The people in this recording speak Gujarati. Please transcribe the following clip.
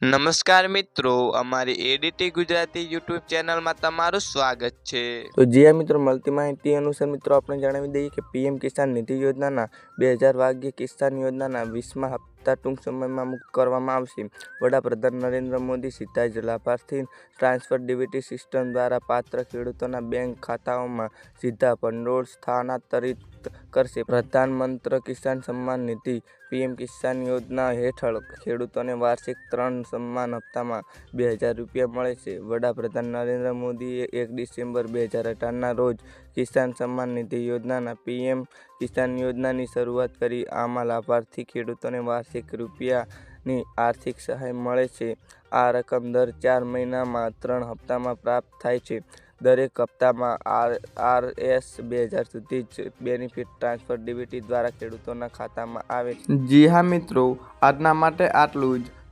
નમસ્કાર મિત્રો, અમારી એડીટી ગુજરાતી યુટ્યુબ ચેનલમાં તમારું સ્વાગત છે. તો જીયા મિત્રો, મળતી માહિતી અનુસાર મિત્રો આપણે જણાવી દઈએ કે પીએમ કિસાન નિધિ યોજનાના બે હજાર વાગ્યે કિસાન યોજનાના વીસમાં હપ્તા ટૂંક સમયમાં મુક્ત કરવામાં આવશે. વડાપ્રધાન નરેન્દ્ર મોદી સીધા જ લાભાર્થી ટ્રાન્સફર ડીબીટી સિસ્ટમ દ્વારા પાત્ર ખેડૂતોના બેંક ખાતાઓમાં સીધા ભંડોળ સ્થાનાંતરિત કરશે. પ્રધાનમંત્રી કિસાન સન્માન નિધિ પીએમ કિસાન યોજના હેઠળ ખેડૂતોને વાર્ષિક ત્રણ સન્માન હપ્તામાં બે હજાર રૂપિયા મળે છે. વડાપ્રધાન નરેન્દ્ર મોદીએ એક ડિસેમ્બર બે હજાર અઢારના રોજ કિસાન સન્માન નિધિ યોજનાના પીએમ કિસાન યોજનાની શરૂઆત કરી. આમાં લાભાર્થી ખેડૂતોને વાર્ષિક રૂપિયાની આર્થિક સહાય મળે છે. આ રકમ દર ચાર મહિનામાં ત્રણ હપ્તામાં પ્રાપ્ત થાય છે. દરેક હપ્તામાં આર આર એસ બે હજાર સુધી જ બેનિફિટ ટ્રાન્સફર ડીબીટી દ્વારા ખેડૂતોના ખાતામાં આવે છે. જી હા મિત્રો, આજના માટે આટલું જ.